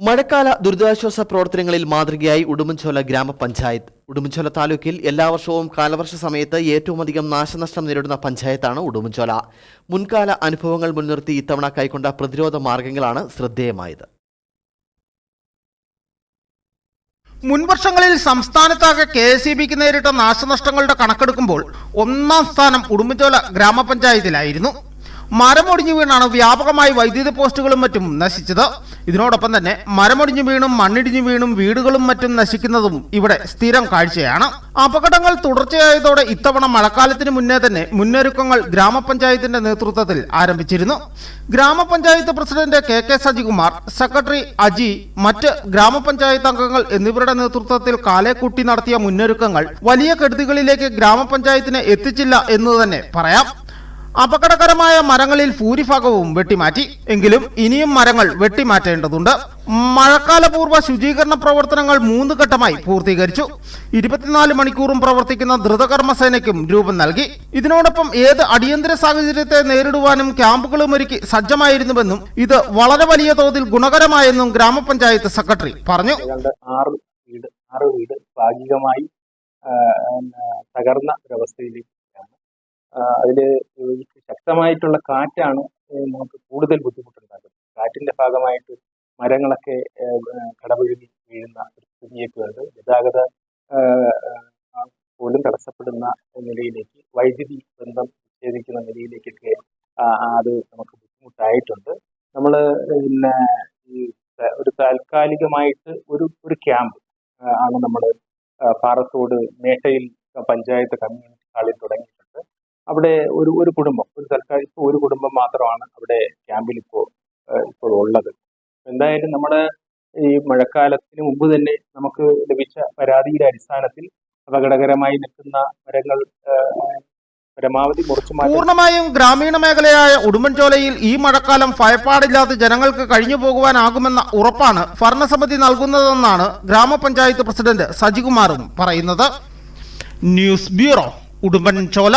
മഴക്കാല ദുരിതാശ്വാസ പ്രവർത്തനങ്ങളിൽ മാതൃകയായി ഉടുമ്പൻചോല ഗ്രാമപഞ്ചായത്ത്. ഉടുമ്പൻചോല താലൂക്കിൽ എല്ലാ വർഷവും കാലവർഷ സമയത്ത് ഏറ്റവും അധികം നാശനഷ്ടം നേരിടുന്ന പഞ്ചായത്താണ് ഉടുമ്പൻചോല. മുൻകാല അനുഭവങ്ങൾ മുൻനിർത്തി ഇത്തവണ കൈക്കൊണ്ട പ്രതിരോധ മാർഗങ്ങളാണ് ശ്രദ്ധേയമായത്. മുൻവർഷങ്ങളിൽ സംസ്ഥാനത്താകെ കെ എസ് ഇ ബിക്ക് നേരിട്ട നാശനഷ്ടങ്ങളുടെ കണക്കെടുക്കുമ്പോൾ ഒന്നാം സ്ഥാനം ഉടുമ്പൻചോല ഗ്രാമപഞ്ചായത്തിലായിരുന്നു. മരമൊടിഞ്ഞു വീണാണ് വ്യാപകമായി വൈദ്യുതി പോസ്റ്റുകളും മറ്റും നശിച്ചത്. ഇതിനോടൊപ്പം തന്നെ മരമൊടിഞ്ഞു വീണും മണ്ണിടിഞ്ഞു വീണും വീടുകളും മറ്റും നശിക്കുന്നതും ഇവിടെ സ്ഥിരം കാഴ്ചയാണ്. അപകടങ്ങൾ തുടർച്ചയായതോടെ ഇത്തവണ മഴക്കാലത്തിന് മുന്നേ തന്നെ മുന്നൊരുക്കങ്ങൾ ഗ്രാമപഞ്ചായത്തിന്റെ നേതൃത്വത്തിൽ ആരംഭിച്ചിരുന്നു. Grama panchayat president K K Sajikumar secretary Aji മറ്റ് ഗ്രാമപഞ്ചായത്ത് അംഗങ്ങൾ എന്നിവരുടെ നേതൃത്വത്തിൽ കാലേക്കൂട്ടി നടത്തിയ മുന്നൊരുക്കങ്ങൾ വലിയ കെടുതികളിലേക്ക് ഗ്രാമപഞ്ചായത്തിന് എത്തിച്ചില്ല എന്ന് തന്നെ പറയാം. അപകടകരമായ മരങ്ങളിൽ ഭൂരിഭാഗവും വെട്ടിമാറ്റി. എങ്കിലും ഇനിയും മരങ്ങൾ വെട്ടിമാറ്റേണ്ടതുണ്ട്. മഴക്കാലപൂർവ ശുചീകരണ പ്രവർത്തനങ്ങൾ മൂന്ന് ഘട്ടമായി പൂർത്തീകരിച്ചു. ഇരുപത്തിനാല് മണിക്കൂറും പ്രവർത്തിക്കുന്ന ദ്രുതകർമ്മസേനയ്ക്കും രൂപം നൽകി. ഇതിനോടൊപ്പം ഏത് അടിയന്തര സാഹചര്യത്തെ നേരിടുവാനും ക്യാമ്പുകളും ഒരുക്കി സജ്ജമായിരുന്നുവെന്നും ഇത് വളരെ വലിയ തോതിൽ ഗുണകരമായെന്നും ഗ്രാമപഞ്ചായത്ത് സെക്രട്ടറി പറഞ്ഞു. ആറ് വീട് ഭാഗികമായി തകർന്ന ഒരവസ്ഥയിലേക്കാണ് അതിൽ ശക്തമായിട്ടുള്ള കാറ്റാണ് നമുക്ക് കൂടുതൽ ബുദ്ധിമുട്ടുണ്ടാക്കുന്നത്. കാറ്റിന്റെ ഭാഗമായിട്ട് മരങ്ങളൊക്കെ കടപുഴകി വീഴുന്ന ഒരു സ്ഥിതിയൊക്കെ ഉണ്ട് ഗതാഗത പോലും തടസ്സപ്പെടുന്ന നിലയിലേക്ക് വൈദ്യുതി ബന്ധം വിച്ഛേദിക്കുന്ന നിലയിലേക്കൊക്കെ അത് നമുക്ക് ബുദ്ധിമുട്ടായിട്ടുണ്ട്. നമ്മൾ പിന്നെ ഈ ഒരു താൽക്കാലികമായിട്ട് ഒരു ഒരു ക്യാമ്പ് ആണ് നമ്മൾ പാറത്തോട് മേട്ടയിൽ പഞ്ചായത്ത് കമ്മ്യൂണിറ്റി ഹാളിൽ തുടങ്ങിയിട്ടുണ്ട് അവിടെ ഒരു ഒരു കുടുംബം ഒരു തൽക്കാലം ഇപ്പോൾ ഒരു കുടുംബം മാത്രമാണ് അവിടെ ക്യാമ്പിൽ ഇപ്പോൾ ഇപ്പോൾ ഉള്ളത്. എന്തായാലും നമ്മുടെ ഈ മഴക്കാലത്തിന് മുമ്പ് തന്നെ നമുക്ക് ലഭിച്ച പരാതിയുടെ അടിസ്ഥാനത്തിൽ അപകടകരമായി നിൽക്കുന്ന മരങ്ങൾ പരമാവധി പൂർണമായും ഗ്രാമീണ മേഖലയായ ഉടുമ്പൻചോലയിൽ ഈ മഴക്കാലം ഭയപ്പാടില്ലാതെ ജനങ്ങൾക്ക് കഴിഞ്ഞു പോകുവാനാകുമെന്ന ഉറപ്പാണ് ഭരണസമിതി നൽകുന്നതെന്നാണ് ഗ്രാമപഞ്ചായത്ത് പ്രസിഡന്റ് സജികുമാറും പറയുന്നത്. News bureau Udumbanchola.